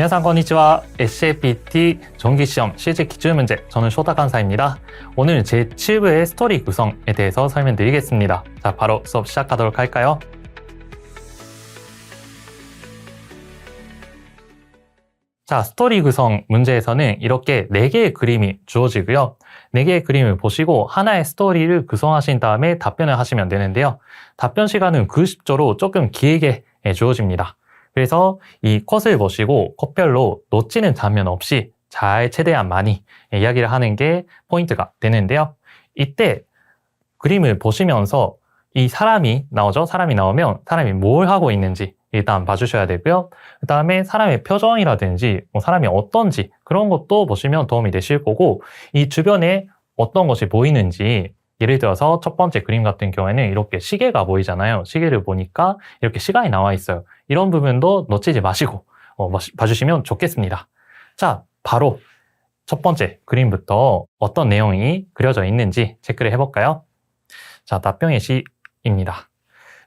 안녕하세요. 건니치와 SAPT 정기시험 실제 기출문제 저는 쇼타 간사입니다. 오늘 제7회의 스토리 구성에 대해서 설명드리겠습니다. 자, 바로 수업 시작하도록 할까요? 자, 스토리 구성 문제에서는 이렇게 4개의 그림이 주어지고요. 4개의 그림을 보시고 하나의 스토리를 구성하신 다음에 답변을 하시면 되는데요. 답변 시간은 90초로 조금 길게 예, 주어집니다. 그래서 이 컷을 보시고 컷별로 놓치는 장면 없이 잘 최대한 많이 이야기를 하는 게 포인트가 되는데요. 이때 그림을 보시면서 이 사람이 나오죠. 사람이 나오면 사람이 뭘 하고 있는지 일단 봐주셔야 되고요. 그 다음에 사람의 표정이라든지 뭐 사람이 어떤지 그런 것도 보시면 도움이 되실 거고 이 주변에 어떤 것이 보이는지 예를 들어서 첫 번째 그림 같은 경우에는 이렇게 시계가 보이잖아요. 시계를 보니까 이렇게 시간이 나와 있어요. 이런 부분도 놓치지 마시고 어, 봐주시면 좋겠습니다. 자, 바로 첫 번째 그림부터 어떤 내용이 그려져 있는지 체크를 해볼까요? 자, 답변의 시입니다.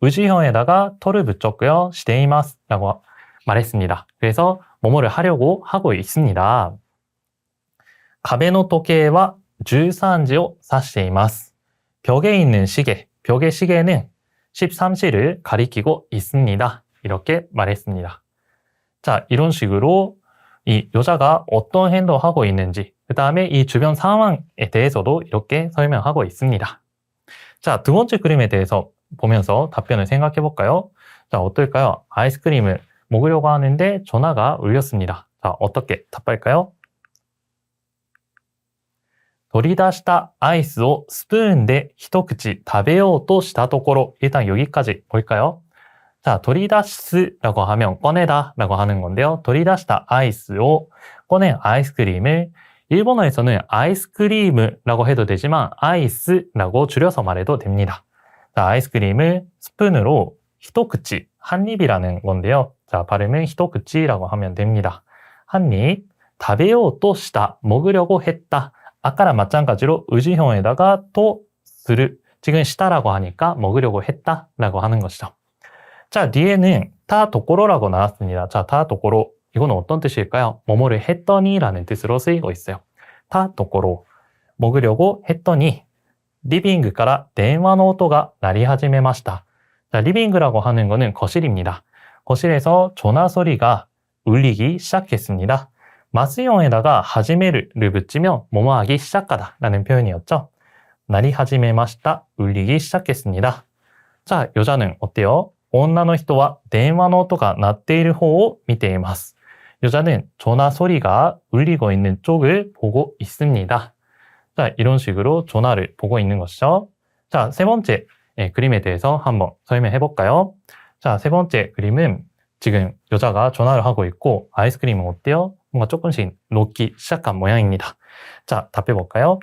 의지형에다가 토를 붙였고요. 시대이마스 라고 말했습니다. 그래서 뭐뭐를 하려고 하고 있습니다. 가베노토케와 줄3지오 사시데이마스. 벽에 있는 시계, 벽의 시계는 13시를 가리키고 있습니다. 이렇게 말했습니다. 자, 이런 식으로 이 여자가 어떤 행동을 하고 있는지, 그 다음에 이 주변 상황에 대해서도 이렇게 설명하고 있습니다. 자, 두 번째 그림에 대해서 보면서 답변을 생각해 볼까요? 자, 어떨까요? 아이스크림을 먹으려고 하는데 전화가 울렸습니다. 자, 어떻게 답할까요? 取り出したアイスをスプーンで一口食べようとしたところ 일단 여기까지 볼까요? 자, 取り出す 라고 하면 꺼내다 라고 하는 건데요. 取り出したアイスを 꺼낸 아이스크림을 일본어에서는 아이스크림이라고 해도 되지만 아이스라고 줄여서 말해도 됩니다. 자, 아이스크림을 스푼으로 히토크치, 한 입이라는 건데요. 자, 발음은 히토크치라고 하면 됩니다. 한 입, 다베요 또 시다, 먹으려고 했다. 아까랑 마찬가지로 의지형에다가 또 스르, 지금 시다라고 하니까 먹으려고 했다라고 하는 것이죠. 자, 뒤에는 타 도코로라고 나왔습니다. 자, 타 도코로. 이건 어떤 뜻일까요? 뭐뭐를 했더니 라는 뜻으로 쓰이고 있어요. 타 도코로. 먹으려고 했더니 리빙から 대화の 音が 鳴り 始めました. 자, 리빙이라고 하는 거는 거실입니다. 거실에서 전화 소리가 울리기 시작했습니다. 마스용에다가 하지메를 붙이면 뭐뭐하기 시작하다 라는 표현이었죠. 날이 하지메마시다 울리기 시작했습니다. 자, 여자는 어때요? 女の人は 대화の音が 鳴っている方を見ています. 여자는 전화 소리가 울리고 있는 쪽을 보고 있습니다. 자, 이런 식으로 전화를 보고 있는 것이죠. 자, 세 번째 예, 그림에 대해서 한번 설명해 볼까요? 자, 세 번째 그림은 지금 여자가 전화를 하고 있고 아이스크림은 어때요? 뭔가 조금씩 녹기 시작한 모양입니다. 자, 답해 볼까요?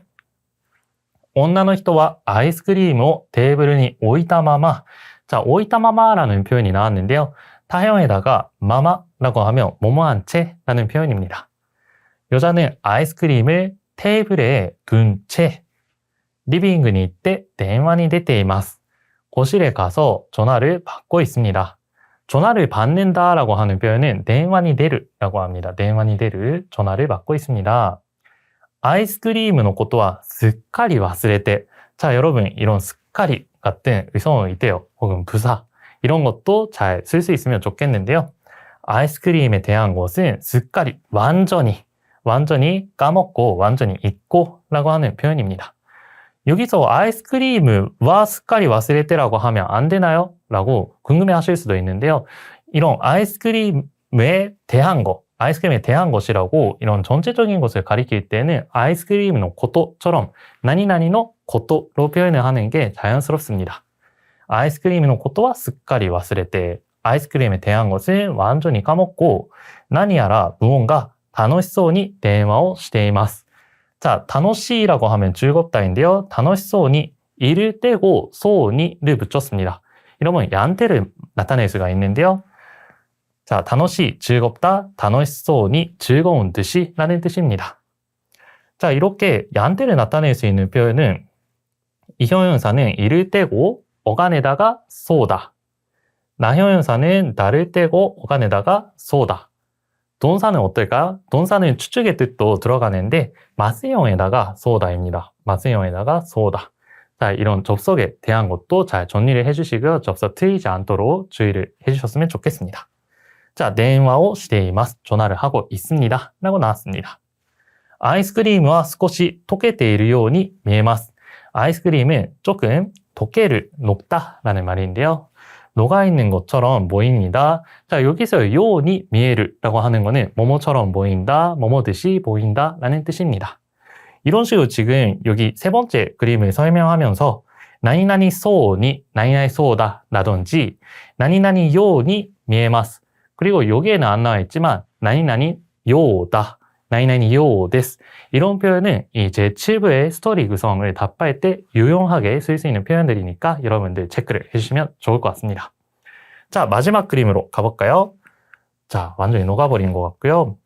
女の人は 아이스크림을 테이블에 置いたまま 자, 置いたまま라는 표현이 나왔는데요. 타형에다가 마마라고 하면 뭐뭐한 채라는 표현입니다. 여자는 아이스크림을 테이블에 둔 채 리빙에 있대 電話に出ています. 거실에 가서 전화를 받고 있습니다. 전화를 받는다라고 하는 표현은 電話に出る라고 합니다. 電話に出る 전화를 받고 있습니다. 아이스크림의 ことは すっかり 忘れて 자, 여러분 이런 すっかり 같은 의성어 있대요. 혹은 부사 이런 것도 잘 쓸 수 있으면 좋겠는데요. 아이스크림에 대한 것은 すっかり 완전히 완전히 까먹고 완전히 잊고 라고 하는 표현입니다. 여기서 아이스크림과 스카리 와스레테라고 하면 안 되나요? 라고 궁금해 하실 수도 있는데요. 이런 아이스크림에 대한 것, 아이스크림에 대한 것이라고 이런 전체적인 것을 가리킬 때는 아이스크림의 고토처럼 나니나니의 고토로 표현을 하는 게 자연스럽습니다. 아이스크림의 고토와 스카리 와스레테 아이스크림에 대한 것을 완전히 까먹고 나니야라 무언가 楽しそうに電話をしています。자, 다노시라고 하면 즐겁다인데요. 다노시소니 이를 떼고 소니를 붙였습니다. 이러면 야한테를 나타낼 수가 있는데요. 자, 다노시 즐겁다, 다노시소니 즐거운 듯이라는 뜻입니다. 자, 이렇게 야한테를 나타낼 수 있는 표현은 이형용사는 이를 떼고 어간에다가 소다. 나형용사는 나를 떼고 어간에다가 소다. 동사는 어떨까요? 동사는 추측의 뜻도 들어가는데 마스형에다가 쏘다입니다. 마스형에다가 쏘다. 자, 이런 접속에 대한 것도 잘 정리를 해주시고요. 접속 트이지 않도록 주의를 해주셨으면 좋겠습니다. 자,電話を しています. 전화를 하고 있습니다. 라고 나왔습니다. 아이스크림은 少し溶けているように見えます. 아이스크림은 조금 도깨를 녹다라는 말인데요. 녹아 있는 것처럼 보입니다. 자, 여기서 요니 미에르라고 하는 거는 뭐뭐처럼 보인다, 뭐뭐듯이 보인다 라는 뜻입니다. 이런 식으로 지금 여기 세 번째 그림을 설명하면서 나니나니 소니, 나니나니 소다 라든지 나니나니 요니 미에마스 그리고 여기에는 안 나와 있지만 나니나니 요다, 9925です. 이런 표현은 이 제7부의 스토리 구성을 답할 때 유용하게 쓸 수 있는 표현들이니까 여러분들 체크를 해주시면 좋을 것 같습니다. 자, 마지막 그림으로 가볼까요? 자, 완전히 녹아버린 것 같고요.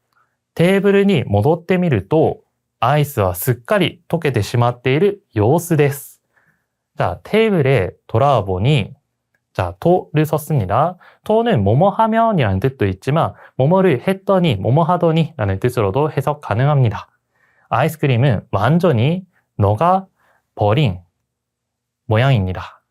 테이블이 모도때 미르또 아이스와 습까리 토게 데시마테이르 요스 데스. 자, 테이블에 돌아와 보니 자, 토를 썼습니다. 토는 뭐뭐 하면이라는 뜻도 있지만 뭐뭐를 했더니 뭐뭐 하더니 라는 뜻으로도 해석 가능합니다. 아이스크림은 완전히 녹아 버린 모양입니다.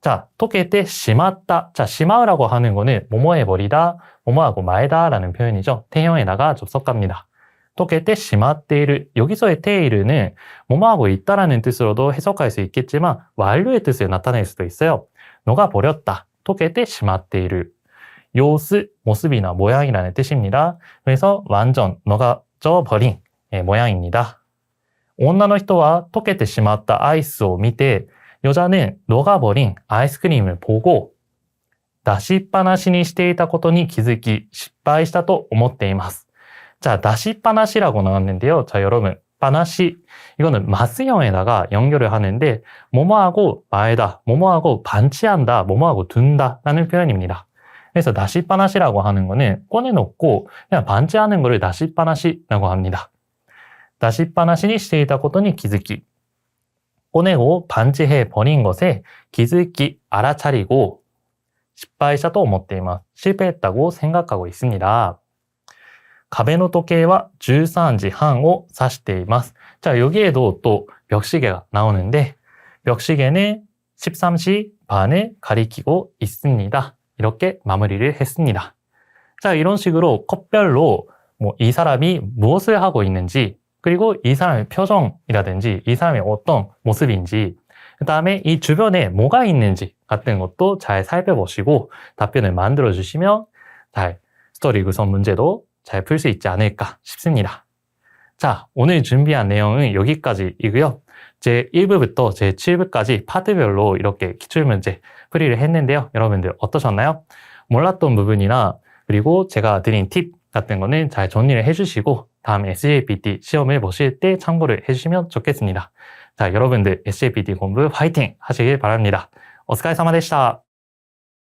자, 토케때 심았다. 자, 심하라고 하는 거는 뭐뭐 해 버리다, 뭐뭐하고 말다 라는 표현이죠. 태형에다가 접속합니다. 토케때 심았테이르. 여기서의 테이르는 뭐뭐하고 있다라는 뜻으로도 해석할 수 있겠지만 완료의 뜻을 나타낼 수도 있어요. 녹아 버렸다. 토케때 심았테이르. 요스, 모습이나 모양이라는 뜻입니다. 그래서 완전 녹아져 버린 예, 모양입니다. 女の人は溶けてしまったアイスを見て 여자는 녹아버린 아이스크림을 보고 出しっぱなしにしていたことに気づき失敗したと思っています. 자, 出しっぱなし라고 나왔는데요. 자, 여러분, 빠나시 이거는 마스형에다가 연결을 하는데 뭐뭐하고 말다, 뭐뭐하고 반치한다, 뭐뭐하고 둔다라는 표현입니다. 그래서 出しっぱなし라고 하는 거는 꺼내놓고 그냥 반치하는 거를 出しっぱなし라고 합니다. 出しっぱなしにしていたことに気づき 꺼내고 반지해 버린 것에 기즈기 알아차리고 失敗したと思っています. 실패했다고 생각하고 있습니다. 壁の時計は13時半を指しています. 자, 여기에도 또 벽시계가 나오는데 벽시계는 13시 반을 가리키고 있습니다. 이렇게 마무리를 했습니다. 자, 이런 식으로 컷별로 뭐 이 사람이 무엇을 하고 있는지 그리고 이 사람의 표정이라든지 이 사람의 어떤 모습인지 그 다음에 이 주변에 뭐가 있는지 같은 것도 잘 살펴보시고 답변을 만들어 주시면 잘 스토리 구성 문제도 잘 풀 수 있지 않을까 싶습니다. 자, 오늘 준비한 내용은 여기까지이고요. 제 1부부터 제 7부까지 파트별로 이렇게 기출문제 풀이를 했는데요. 여러분들 어떠셨나요? 몰랐던 부분이나 그리고 제가 드린 팁 같은 거는 잘 정리를 해주시고 다음 SJPT 시험을 보실 때 참고를 해주시면 좋겠습니다. 자, 여러분들 SJPT 공부 화이팅 하시길 바랍니다. お疲れ様でした。